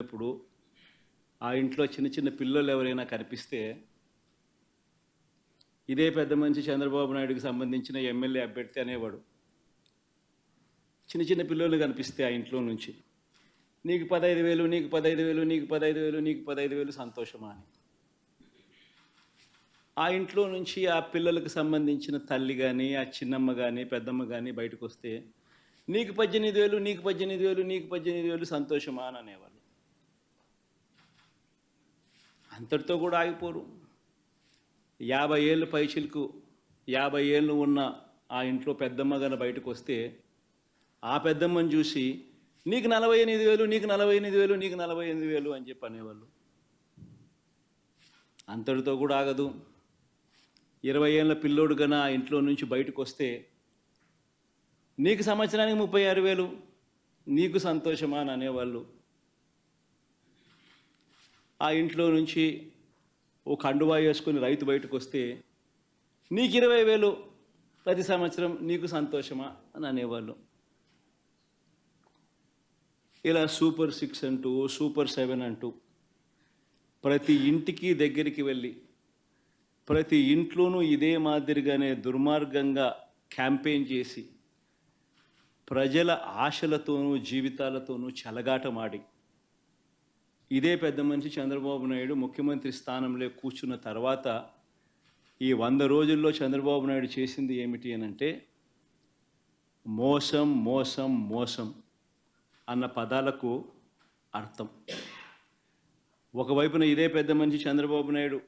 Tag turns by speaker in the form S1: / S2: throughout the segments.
S1: ఇప్పుడు ఆ ఇంట్లో చిన్న చిన్న పిల్లలు ఎవరైనా కనిపిస్తే ఇదే పెద్ద మనిషి చంద్రబాబు నాయుడుకి సంబంధించిన ఎమ్మెల్యే అభ్యర్థి అనేవాడు. చిన్న చిన్న పిల్లలు కనిపిస్తే ఆ ఇంట్లో నుంచి. నీకు పదహైదు వేలు నీకు పదహైదు వేలు నీకు పదహైదు వేలు నీకు పదహైదు వేలు సంతోషమా అని. ఆ ఇంట్లో నుంచి ఆ పిల్లలకు సంబంధించిన తల్లి కానీ ఆ చిన్నమ్మ కానీ పెద్దమ్మ కానీ బయటకు వస్తే నీకు పద్దెనిమిది వేలు నీకు పద్దెనిమిది వేలు నీకు పద్దెనిమిది వేలు సంతోషమా అని అనేవాళ్ళు. అంతటితో కూడా ఆగిపోరు. యాభై ఏళ్ళు పైచిలకు యాభై ఏళ్ళు ఉన్న ఆ ఇంట్లో పెద్దమ్మ కానీ బయటకు వస్తే ఆ పెద్దమ్మని చూసి నీకు నలభై ఎనిమిది వేలు నీకు నలభై ఎనిమిది వేలు నీకు నలభై ఎనిమిది వేలు అని చెప్పి అనేవాళ్ళు. అంతటితో కూడా ఆగదు. ఇరవై ఏళ్ళ పిల్లోడు గన ఆ ఇంట్లో నుంచి బయటకు వస్తే నీకు సంవత్సరానికి ముప్పై ఆరు వేలు నీకు సంతోషమా అని అనేవాళ్ళు. ఆ ఇంట్లో నుంచి ఓ కండువా వేసుకొని రైతు బయటకు వస్తే నీకు ఇరవై వేలు ప్రతి సంవత్సరం నీకు సంతోషమా? అని అనేవాళ్ళు. ఇలా సూపర్ సిక్స్ అంటూ సూపర్ సెవెన్ అంటూ ప్రతి ఇంటికి దగ్గరికి వెళ్ళి ప్రతి ఇంట్లోనూ ఇదే మాదిరిగానే దుర్మార్గంగా క్యాంపెయిన్ చేసి ప్రజల ఆశలతోనూ జీవితాలతోనూ చెలగాటమాడి. ఇదే పెద్ద మనిషి చంద్రబాబు నాయుడు ముఖ్యమంత్రి స్థానంలో కూర్చున్న తర్వాత ఈ వంద రోజుల్లో చంద్రబాబు నాయుడు చేసింది ఏమిటి అని అంటే మోసం మోసం మోసం అన్న పదాలకు అర్థం. ఒకవైపున ఇదే పెద్ద మనిషి చంద్రబాబు నాయుడు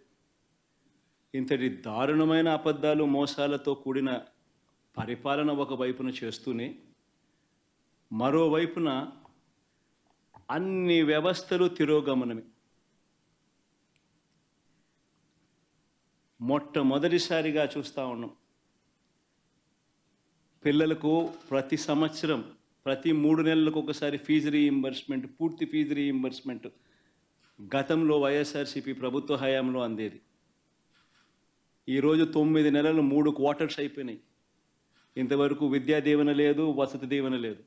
S1: ఇంతటి దారుణమైన అబద్ధాలు మోసాలతో కూడిన పరిపాలన ఒకవైపున చేస్తూనే మరోవైపున అన్ని వ్యవస్థలు తిరోగమనమే. మొట్టమొదటిసారిగా చూస్తూ ఉన్నాం. పిల్లలకు ప్రతి సంవత్సరం ప్రతి మూడు నెలలకు ఒకసారి ఫీజు రీఇంబర్స్మెంట్ పూర్తి ఫీజు రీఇంబర్స్మెంట్ గతంలో వైఎస్ఆర్సీపీ ప్రభుత్వ హయాంలో అందేది. ఈరోజు తొమ్మిది నెలలు మూడు క్వార్టర్స్ అయిపోయినాయి. ఇంతవరకు విద్యా దీవెన లేదు వసతి దీవెన లేదు.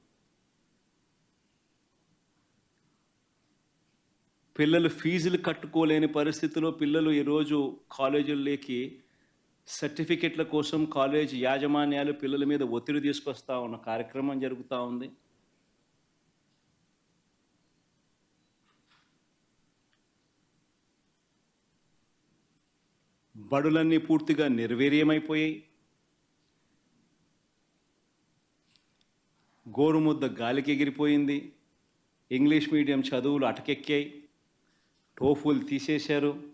S1: పిల్లలు ఫీజులు కట్టుకోలేని పరిస్థితిలో పిల్లలు ఈరోజు కాలేజీల్లోకి సర్టిఫికెట్ల కోసం కాలేజ్ యాజమాన్యాలు పిల్లల మీద ఒత్తిడి తీసుకొస్తా ఉన్న కార్యక్రమం జరుగుతూ ఉంది. బడులన్నీ పూర్తిగా నిర్వీర్యమైపోయాయి. గోరుముద్ద గాలికి ఎగిరిపోయింది. ఇంగ్లీష్ మీడియం చదువులు అటకెక్కాయి. టోఫుల్ తీసేశారు.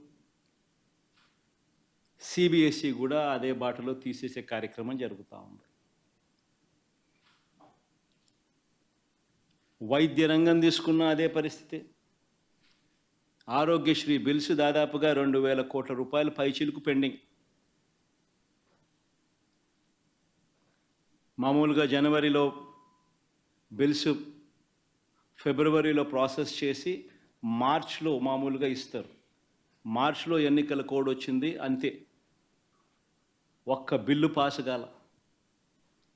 S1: సిబిఎస్ఈ కూడా అదే బాటలో తీసేసే కార్యక్రమం జరుగుతూ ఉంది. వైద్య రంగం తీసుకున్న అదే పరిస్థితి. ఆరోగ్యశ్రీ బిల్స్ దాదాపుగా రెండు వేల కోట్ల రూపాయలు పైచిలుకు పెండింగ్. మామూలుగా జనవరిలో బిల్స్ ఫిబ్రవరిలో ప్రాసెస్ చేసి మార్చ్లో మామూలుగా ఇస్తారు. మార్చ్లో ఎన్నికల కోడ్ వచ్చింది అంతే. ఒక్క బిల్లు పాస్ కాల.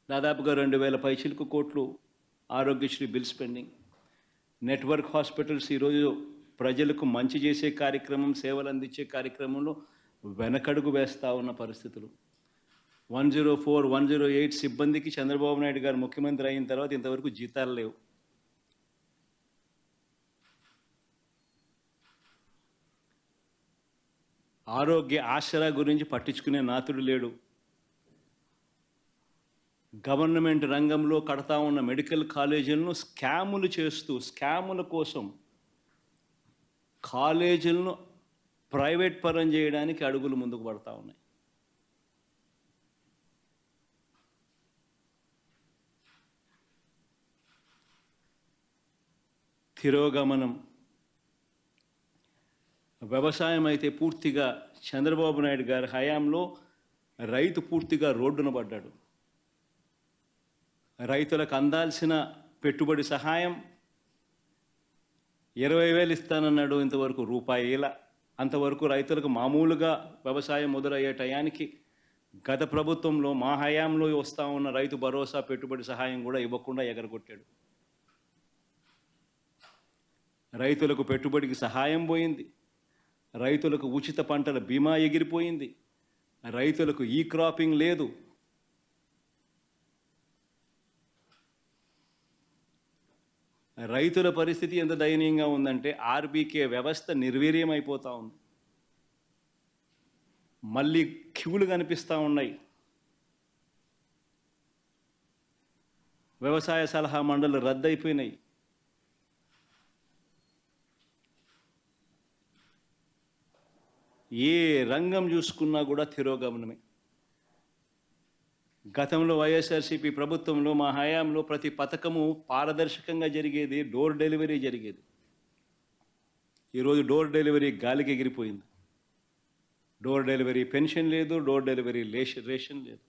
S1: దాదాపుగా రెండు వేల పైచిలకు కోట్లు Aarogyasri bills pending. Network hospitals ఈరోజు ప్రజలకు మంచి చేసే కార్యక్రమం సేవలు అందించే కార్యక్రమంలో వెనకడుగు వేస్తూ ఉన్న పరిస్థితులు. One zero four one zero eight సిబ్బందికి చంద్రబాబు నాయుడు గారు ముఖ్యమంత్రి అయిన తర్వాత ఇంతవరకు జీతాలు లేవు. ఆరోగ్య ఆసరా గురించి పట్టించుకునే నాతుడు లేడు. గవర్నమెంట్ రంగంలో కడతా ఉన్న మెడికల్ కాలేజీలను స్కాములు చేస్తూ స్కాముల కోసం కాలేజీలను ప్రైవేట్ పరం చేయడానికి అడుగులు ముందుకు పడతా ఉన్నాయి. తిరోగమనం వ్యవసాయం అయితే పూర్తిగా చంద్రబాబు నాయుడు గారి హయాంలో రైతు పూర్తిగా రోడ్డున పడ్డాడు. రైతులకు అందాల్సిన పెట్టుబడి సహాయం ఇరవై వేలు ఇస్తానన్నాడు ఇంతవరకు రూపాయిల అంతవరకు రైతులకు మామూలుగా వ్యవసాయం మొదలయ్యే టయానికి గత ప్రభుత్వంలో మా హయాంలో వస్తూ ఉన్న రైతు భరోసా పెట్టుబడి సహాయం కూడా ఇవ్వకుండా ఎగరగొట్టాడు. రైతులకు పెట్టుబడికి సహాయం పోయింది. రైతులకు ఉచిత పంటల బీమా ఎగిరిపోయింది. రైతులకు ఈ క్రాపింగ్ లేదు. రైతుల పరిస్థితి ఎంత దయనీయంగా ఉందంటే ఆర్బీకే వ్యవస్థ నిర్వీర్యం ఉంది. మళ్ళీ క్యూలు కనిపిస్తూ ఉన్నాయి. వ్యవసాయ సలహా మండలి రద్దయిపోయినాయి. ఏ రంగం చూసుకున్నా కూడా తిరోగమనమే. గతంలో వైఎస్ఆర్సీపీ ప్రభుత్వంలో మా హయాంలో ప్రతి పథకము పారదర్శకంగా జరిగేది డోర్ డెలివరీ జరిగేది. ఈరోజు డోర్ డెలివరీ గాలికి ఎగిరిపోయింది. డోర్ డెలివరీ పెన్షన్ లేదు డోర్ డెలివరీ లేష రేషన్ లేదు.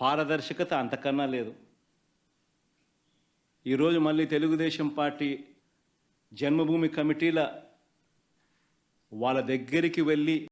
S1: పారదర్శకత అంతకన్నా లేదు. ఈరోజు మళ్ళీ తెలుగుదేశం పార్టీ జన్మభూమి కమిటీల వాళ్ళ దగ్గరికి వెళ్ళి